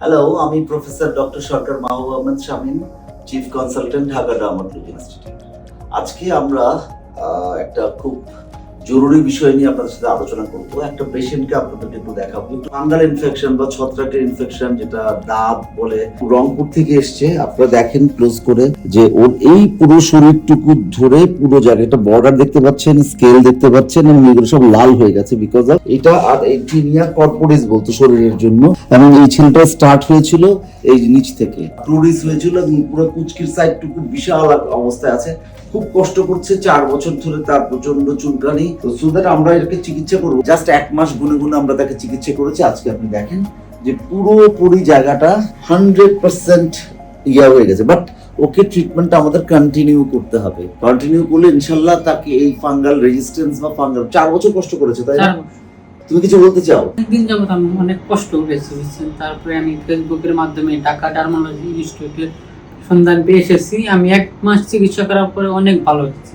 Hello আমি professor doctor Sarkar Mahbub Ahmed Shamim chief consultant Dhaka dermatology institute আজকে আমরা একটা খুব জরুরি বিষয় নিয়ে আপনাদের সাথে আলোচনা করব। একটা পেশেন্টকে আপনাদেরকে একটু দেখাবো। ফাঙ্গাল ইনফেকশন বা ছত্রাকের ইনফেকশন যেটা দাঁত বলে রংপুর থেকে এসছে, আপনারা দেখেন ক্লোজ করে যে ওর এই পুরো শরীরটুকু ধরে পুরো জায়গাটা বর্ডার দেখতে পাচ্ছেন স্কেল দেখতে পাচ্ছেন, এবং এগুলো সব লাল হয়ে গেছে বিকজ অফ এটা আর এন্টিনিয়া কর্পোরিস বলতো শরীরের জন্য, এবং এই ছেলেটা স্টার্ট হয়েছিল এই নিচ থেকে। প্লুরিস হয়েছিল এবং পুরো কুচকির সাইডটুকু বিশাল অবস্থায় আছে। খুব কষ্ট করছে, চার বছর ধরে তার প্রচণ্ড চুলকানি তো সো দ্যাট আমরা এটাকে চিকিৎসা করব। জাস্ট এক মাস গুনে গুনে আমরা তাকে চিকিৎসা করেছি। আজকে আপনি দেখেন যে পুরোপুরি জায়গাটা হান্ড্রেড পার্সেন্ট ইয়া হয়ে গেছে। বাট ওকে ট্রিটমেন্টটা আমাদের কন্টিনিউ করতে হবে। কন্টিনিউ করলে ইনশাল্লাহ তাকে এই ফাঙ্গাল রেজিস্ট্যান্স বা ফাঙ্গাল চার বছর কষ্ট করেছে তাই না? তুমি কিছু বলতে চাও? অনেকদিন যাবত আমি অনেক কষ্ট করেছি বুঝছেন? তারপরে আমি ফেসবুকের মাধ্যমে ঢাকা ডার্মালজি ইনস্টিটিউটের সন্ধান পেয়ে এসেছি। আমি এক মাস চিকিৎসা করার পরে অনেক ভালো হয়েছি।